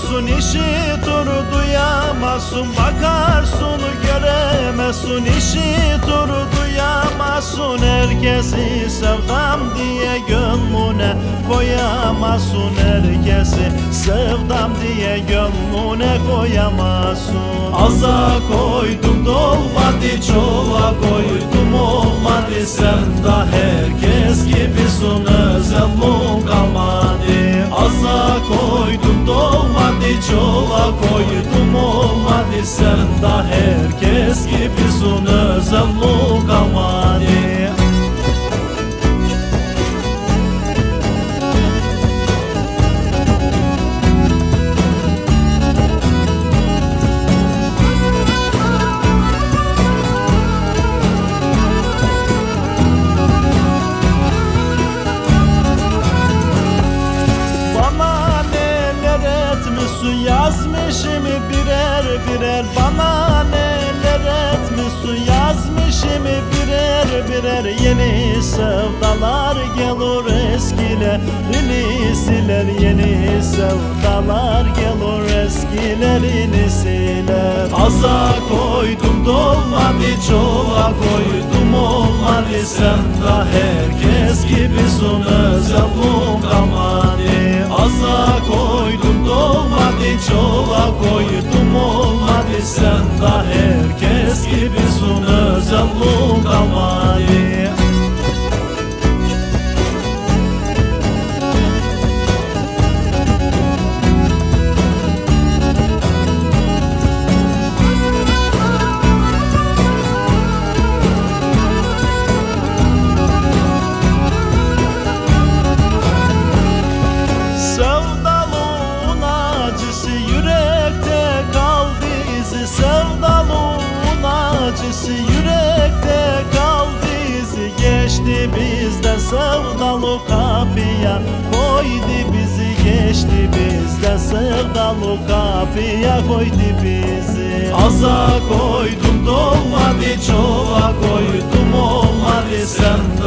Göremezsin işitur duyamazsın. Bakarsın göremezsin işitur duyamazsın. Herkesi sevdam diye gönlüne koyamazsın. Herkesi sevdam diye gönlüne koyamazsın. Aza koydum dolmadı çola koydum olmadı senden koydum olmadı. Sen de herkes gibisin özelliğin kalmadı etmişsin yazmışım birer birer. Bana neler etmişsin yazmışım birer birer. Yeni sevdalar gelir eskilerini siler Yeni sevdalar gelir eskilerini siler Aza koydum dolmadı çoğa koydum olmadı. Sen de herkes gibisin özelliğin kalmadı çoğa koydum olmadı Sen de herkes gibisin sevdalı kapıya Koydu bizi geçti bizden. Sevdalı kapıya Koydu bizi. Aza koydum dolmadı çoğa koydum olmadı Sen